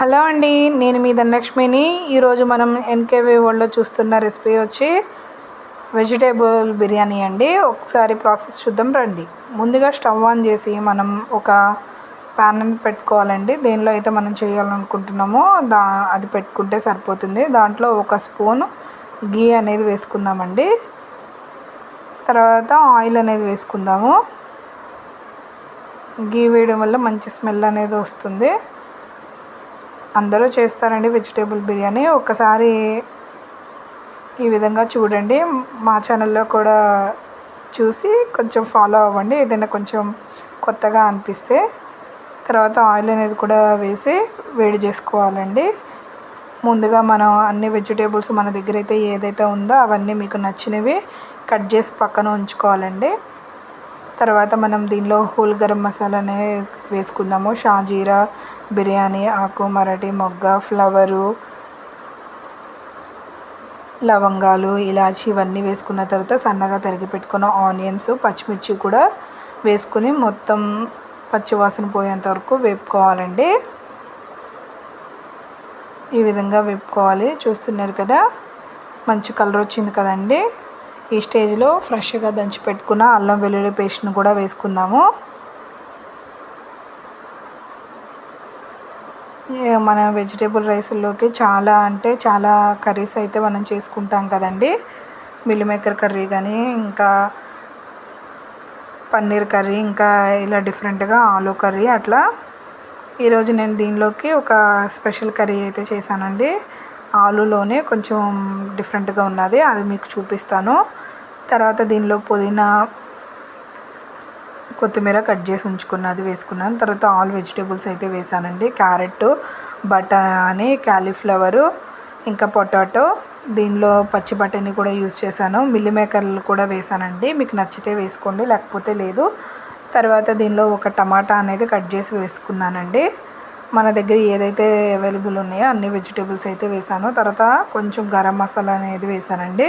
Hello అండి నేను మీ ధనలక్ష్మిని. ఈరోజు మనం ఎన్కేవీ వరల్డ్లో చూస్తున్న రెసిపీ వచ్చి వెజిటేబుల్ బిర్యానీ అండి. ఒకసారి ప్రాసెస్ చూద్దాం రండి. ముందుగా స్టవ్ ఆన్ చేసి మనం ఒక ప్యాన్ పెట్టుకోవాలండి. దేనిలో అయితే మనం చేయాలనుకుంటున్నామో దా అది పెట్టుకుంటే సరిపోతుంది. దాంట్లో ఒక స్పూన్ గీ అనేది వేసుకుందామండి. తర్వాత ఆయిల్ అనేది వేసుకుందాము. గీ వేయడం వల్ల మంచి స్మెల్ అనేది వస్తుంది. అందరూ చేస్తారండి వెజిటేబుల్ బిర్యానీ. ఒకసారి ఈ విధంగా చూడండి. మా ఛానల్లో కూడా చూసి కొంచెం ఫాలో అవ్వండి. ఏదైనా కొంచెం కొత్తగా అనిపిస్తే తర్వాత ఆయిల్ అనేది కూడా వేసి వేడి చేసుకోవాలండి. ముందుగా మనం అన్ని వెజిటేబుల్స్ మన దగ్గర అయితే ఏదైతే ఉందో అవన్నీ మీకు నచ్చినవి కట్ చేసి పక్కన ఉంచుకోవాలండి. తర్వాత మనం దీనిలో హోల్ గరం మసాలా అనేది వేసుకుందాము. షాజీరా బిర్యానీ ఆకు మరటి మొగ్గ ఫ్లవరు లవంగాలు ఇలాచి ఇవన్నీ వేసుకున్న తర్వాత సన్నగా తరిగి పెట్టుకున్న ఆనియన్స్ పచ్చిమిర్చి కూడా వేసుకుని మొత్తం పచ్చివాసన పోయేంత వరకు వేపుకోవాలండి. ఈ విధంగా వేపుకోవాలి. చూస్తున్నారు కదా మంచి కలర్ వచ్చింది కదండి. ఈ స్టేజ్లో ఫ్రెష్గా దంచి పెట్టుకున్న అల్లం వెల్లుల్లి పేస్ట్ను కూడా వేసుకుందాము. మన వెజిటేబుల్ రైస్లోకి చాలా అంటే చాలా కర్రీస్ అయితే మనం చేసుకుంటాం కదండి. మిల్ మేకర్ కర్రీ కానీ ఇంకా పన్నీర్ కర్రీ ఇంకా ఇలా డిఫరెంట్గా ఆలూ కర్రీ అట్లా. ఈరోజు నేను దీనిలోకి ఒక స్పెషల్ కర్రీ అయితే చేశానండి. ఆలూలోనే కొంచెం డిఫరెంట్గా ఉన్నది అది మీకు చూపిస్తాను. తర్వాత దీనిలో పుదీనా కొత్తిమీర కట్ చేసి ఉంచుకున్నది వేసుకున్నాను. తర్వాత ఆల్ వెజిటేబుల్స్ అయితే వేసానండి. క్యారెట్ బఠానీ క్యాలీఫ్లవరు ఇంకా పొటాటో దీనిలో పచ్చి బఠానీ కూడా యూస్ చేశాను. మిల్లి మేకర్లు కూడా వేసానండి. మీకు నచ్చితే వేసుకోండి లేకపోతే లేదు. తర్వాత దీనిలో ఒక టమాటా అనేది కట్ చేసి వేసుకున్నానండి. మన దగ్గర ఏదైతే అవైలబుల్ ఉన్నాయో అన్ని వెజిటేబుల్స్ అయితే వేసాను. తర్వాత కొంచెం గరం మసాలా అనేది వేసానండి.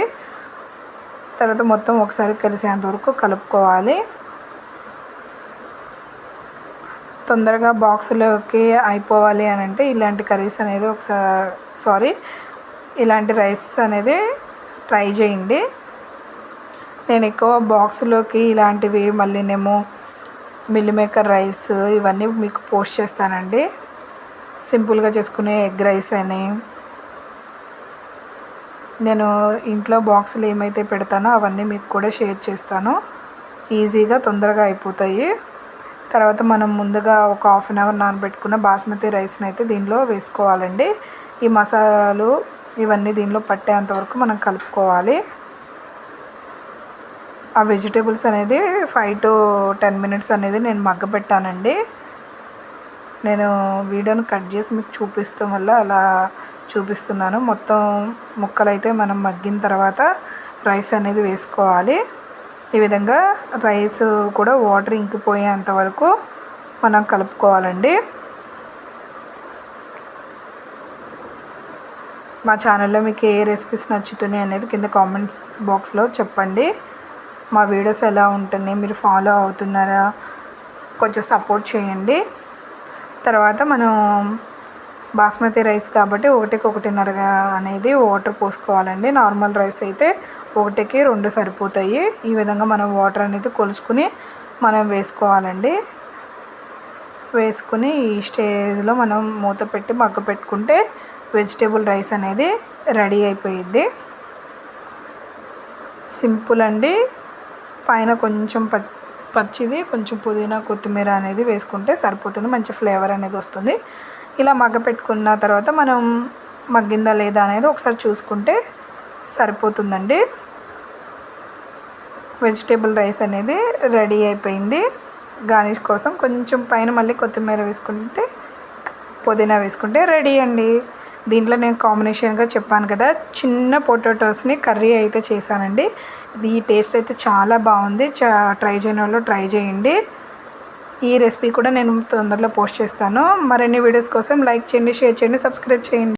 తర్వాత మొత్తం ఒకసారి కలిసేంత వరకు కలుపుకోవాలి. తొందరగా బాక్సులోకి అయిపోవాలి అని అంటే ఇలాంటి కర్రీస్ అనేది ఒకసారి సారీ ఇలాంటి రైస్ అనేది ట్రై చేయండి. నేను ఎక్కువ బాక్సులోకి ఇలాంటివి మళ్ళీనేమో మిల్ మేకర్ రైస్ ఇవన్నీ మీకు పోస్ట్ చేస్తానండి. సింపుల్గా చేసుకునే ఎగ్ రైస్ అని. నేను ఇంట్లో బాక్సులు ఏమైతే పెడతానో అవన్నీ మీకు కూడా షేర్ చేస్తాను. ఈజీగా తొందరగా అయిపోతాయి. తర్వాత మనం ముందుగా ఒక హాఫ్ అన్ అవర్ నానబెట్టుకున్న బాస్మతి రైస్ని అయితే దీనిలో వేసుకోవాలండి. ఈ మసాలాలు ఇవన్నీ దీనిలో పట్టేంత వరకు మనం కలుపుకోవాలి. ఆ వెజిటేబుల్స్ అనేది ఫైవ్ టు టెన్ మినిట్స్ అనేది నేను మగ్గపెట్టానండి నేను వీడియోని కట్ చేసి మీకు చూపిస్తాం వల్ల అలా చూపిస్తున్నాను. మొత్తం ముక్కలైతే మనం మగ్గిన తర్వాత రైస్ అనేది వేసుకోవాలి. ఈ విధంగా రైస్ కూడా వాటర్ ఇంకిపోయేంత వరకు మనం కలుపుకోవాలండి. మా ఛానల్లో మీకు ఏ రెసిపీస్ నచ్చుతున్నాయి అనేది కింద కామెంట్స్ బాక్స్లో చెప్పండి. మా వీడియోస్ ఎలా ఉంటున్నాయి మీరు ఫాలో అవుతున్నారా కొంచెం సపోర్ట్ చేయండి. తర్వాత మనం బాస్మతి రైస్ కాబట్టి ఒకటికి ఒకటిన్నర అనేది వాటర్ పోసుకోవాలండి. నార్మల్ రైస్ అయితే ఒకటికి రెండు సరిపోతాయి. ఈ విధంగా మనం వాటర్ అనేది కొలుచుకుని మనం వేసుకోవాలండి. వేసుకుని ఈ స్టేజ్లో మనం మూత పెట్టి మగ్గ పెట్టుకుంటే వెజిటేబుల్ రైస్ అనేది రెడీ అయిపోయిద్ది. సింపుల్ అండి. పైన కొంచెం ప పచ్చిది కొంచెం పుదీనా కొత్తిమీర అనేది వేసుకుంటే సరిపోతుంది. మంచి ఫ్లేవర్ అనేది వస్తుంది. ఇలా మగ్గ పెట్టుకున్న తర్వాత మనం మగ్గిందా లేదా అనేది ఒకసారి చూసుకుంటే సరిపోతుందండి. వెజిటేబుల్ రైస్ అనేది రెడీ అయిపోయింది. గార్నిష్ కోసం కొంచెం పైన మళ్ళీ కొత్తిమీర వేసుకుంటే పుదీనా వేసుకుంటే రెడీ అండి. దీంట్లో నేను కాంబినేషన్గా చెప్పాను కదా చిన్న పొటాటోస్ని కర్రీ అయితే చేశానండి. ఈ టేస్ట్ అయితే చాలా బాగుంది. చా ట్రై చేయని వాళ్ళు ట్రై చేయండి. ఈ రెసిపీ కూడా నేను తొందరలో పోస్ట్ చేస్తాను. మరిన్ని వీడియోస్ కోసం లైక్ చేయండి షేర్ చేయండి సబ్స్క్రైబ్ చేయండి.